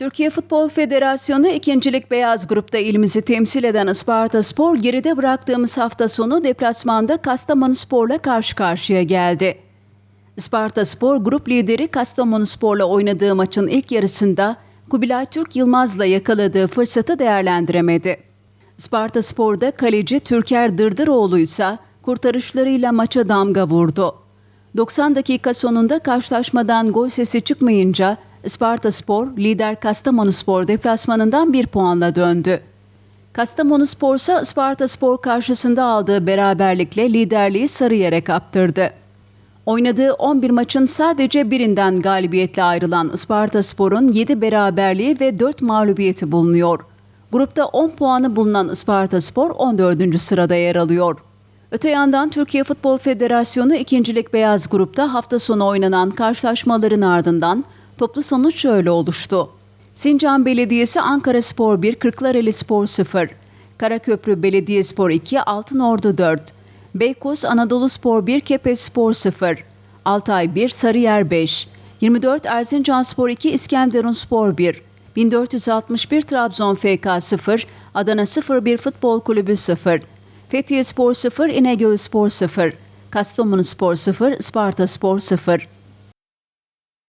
Türkiye Futbol Federasyonu ikincilik beyaz grupta ilimizi temsil eden Isparta Spor geride bıraktığımız hafta sonu deplasmanda Kastamonu Spor'la karşı karşıya geldi. Isparta Spor grup lideri Kastamonu Spor'la oynadığı maçın ilk yarısında Kubilay Türk Yılmaz'la yakaladığı fırsatı değerlendiremedi. Isparta Spor'da kaleci Türker Dırdıroğlu ise kurtarışlarıyla maça damga vurdu. 90 dakika sonunda karşılaşmadan gol sesi çıkmayınca Isparta Spor, lider Kastamonu Spor deplasmanından bir puanla döndü. Kastamonu Spor ise Isparta Spor karşısında aldığı beraberlikle liderliği Sarıyer'e kaptırdı. Oynadığı 11 maçın sadece birinden galibiyetle ayrılan Isparta Spor'un 7 beraberliği ve 4 mağlubiyeti bulunuyor. Grupta 10 puanı bulunan Isparta Spor 14. sırada yer alıyor. Öte yandan Türkiye Futbol Federasyonu ikincilik beyaz grupta hafta sonu oynanan karşılaşmaların ardından toplu sonuç şöyle oluştu. Sincan Belediyesi Ankara Spor 1, Kırklareli Spor 0, Karaköprü Belediyespor 2, Altınordu 4, Beykoz Anadolu Spor 1, Kepez Spor 0, Altay 1, Sarıyer 5, 24 Erzincan Spor 2, İskenderun Spor 1, 1461 Trabzon FK 0, Adana 01 Futbol Kulübü 0, Fethiye Spor 0, İnegöl Spor 0, Kastamonu Spor 0, Sparta Spor 0.